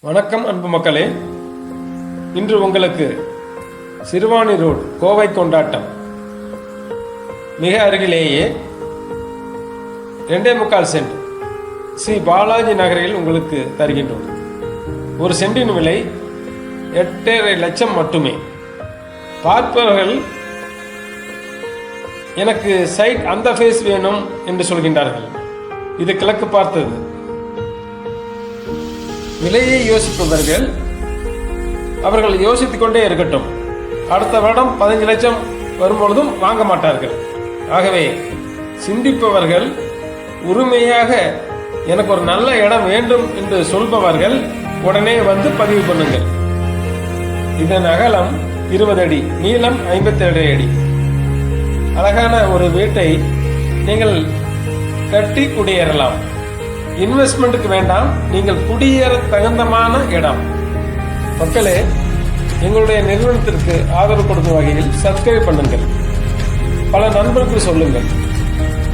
வணக்கம் அன்பு மக்களே. இன்று உங்களுக்கு சிறுவாணி ரோடு கோவை கொண்டாட்டம். மிக அருகிலேயே ரெண்டே முக்கால் சென்ட் ஸ்ரீ பாலாஜி நகரில் உங்களுக்கு தருகின்றோம். ஒரு சென்டின் விலை எட்டரை லட்சம் மட்டுமே. பார்ப்பவர்கள் எனக்கு சைட் அந்த ஃபேஸ் வேணும் என்று சொல்கின்றார்கள். இது கிழக்கு பார்த்தது. விலையை யோசிப்பவர்கள் அவர்கள் யோசித்துக் கொண்டே இருக்கட்டும். அடுத்த வருடம் பதினஞ்சு லட்சம் வரும்பொழுதும் வாங்க மாட்டார்கள். ஆகவே சிந்திப்பவர்கள் உரிமையாக எனக்கு ஒரு நல்ல இடம் வேண்டும் என்று சொல்பவர்கள் உடனே வந்து பதிவு பண்ணுங்கள். இதன் அகலம் இருபது அடி நீளம் ஐம்பத்தி ஏழு அடி. அழகான ஒரு வீட்டை நீங்கள் கட்டி குடியேறலாம். இன்வெஸ்ட்மெண்ட்டுக்கு வேண்டாம். நீங்கள் குடியேற தகுந்தமான இடம். மக்களே எங்களுடைய நிறுவனத்திற்கு ஆதரவு கொடுக்கும் வகையில் சப்ஸ்கிரைப் பண்ணுங்கள். பல நண்பர்களுக்கு சொல்லுங்கள்.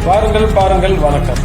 வாருங்கள் பாருங்கள் வணக்கம்.